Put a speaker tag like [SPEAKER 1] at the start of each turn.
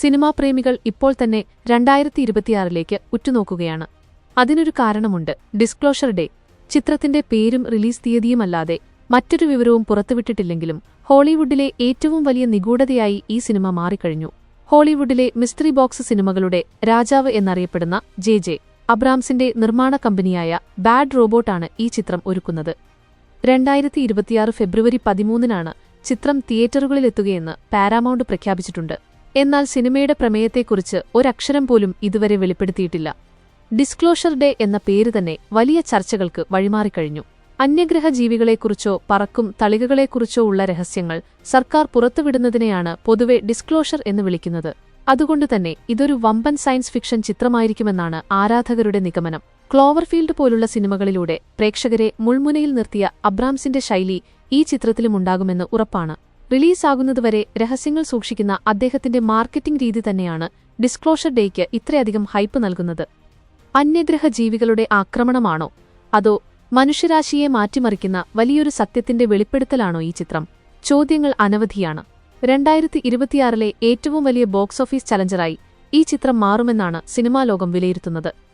[SPEAKER 1] Cinema പ്രേമികൾ ഇപ്പോൾ തന്നെ രണ്ടായിരത്തി ഇരുപത്തിയാറിലേക്ക് ഉറ്റുനോക്കുകയാണ്. അതിനൊരു കാരണമുണ്ട്. Disclosure day. ചിത്രത്തിന്റെ പേരും റിലീസ് തീയതിയുമല്ലാതെ മറ്റൊരു വിവരവും പുറത്തുവിട്ടിട്ടില്ലെങ്കിലും ഹോളിവുഡിലെ ഏറ്റവും വലിയ നിഗൂഢതയായി ഈ സിനിമ മാറിക്കഴിഞ്ഞു. ഹോളിവുഡിലെ മിസ്റ്ററി ബോക്സ് സിനിമകളുടെ രാജാവ് എന്നറിയപ്പെടുന്ന ജെ ജെ അബ്രാംസിന്റെ നിർമ്മാണ കമ്പനിയായ ബാഡ് റോബോട്ടാണ് ഈ ചിത്രം ഒരുക്കുന്നത്. രണ്ടായിരത്തി ഇരുപത്തിയാറ് ഫെബ്രുവരി പതിമൂന്നിനാണ് ചിത്രം തിയേറ്ററുകളിലെത്തുകയെന്ന് പാരാമൗണ്ട് പ്രഖ്യാപിച്ചിട്ടുണ്ട്. എന്നാൽ സിനിമയുടെ പ്രമേയത്തെക്കുറിച്ച് ഒരക്ഷരം പോലും ഇതുവരെ വെളിപ്പെടുത്തിയിട്ടില്ല. ഡിസ്ക്ലോഷർ ഡേ എന്ന പേര് തന്നെ വലിയ ചർച്ചകൾക്ക് വഴിമാറിക്കഴിഞ്ഞു. അന്യഗ്രഹ ജീവികളെക്കുറിച്ചോ പറക്കും തളികകളെക്കുറിച്ചോ ഉള്ള രഹസ്യങ്ങൾ സർക്കാർ പുറത്തുവിടുന്നതിനെയാണ് പൊതുവെ ഡിസ്ക്ലോഷർ എന്ന് വിളിക്കുന്നത്. അതുകൊണ്ടുതന്നെ ഇതൊരു വമ്പൻ സയൻസ് ഫിക്ഷൻ ചിത്രമായിരിക്കുമെന്നാണ് ആരാധകരുടെ നിഗമനം. ക്ലോവർഫീൽഡ് പോലുള്ള സിനിമകളിലൂടെ പ്രേക്ഷകരെ മുൾമുനയിൽ നിർത്തിയ അബ്രാംസിന്റെ ശൈലി ഈ ചിത്രത്തിലുമുണ്ടാകുമെന്ന് ഉറപ്പാണ്. റിലീസാകുന്നതുവരെ രഹസ്യങ്ങൾ സൂക്ഷിക്കുന്ന അദ്ദേഹത്തിന്റെ മാർക്കറ്റിംഗ് രീതി തന്നെയാണ് ഡിസ്ക്ലോഷർ ഡേയ്ക്ക് ഇത്രയധികം ഹൈപ്പ് നൽകുന്നത്. അന്യഗ്രഹ ജീവികളുടെ ആക്രമണമാണോ? അതോ മനുഷ്യരാശിയെ മാറ്റിമറിക്കുന്ന വലിയൊരു സത്യത്തിന്റെ വെളിപ്പെടുത്തലാണോ ഈ ചിത്രം? ചോദ്യങ്ങൾ അനവധിയാണ്. രണ്ടായിരത്തി ഇരുപത്തിയാറിലെ ഏറ്റവും വലിയ ബോക്സ് ഓഫീസ് ചലഞ്ചറായി ഈ ചിത്രം മാറുമെന്നാണ് സിനിമാ ലോകം വിലയിരുത്തുന്നത്.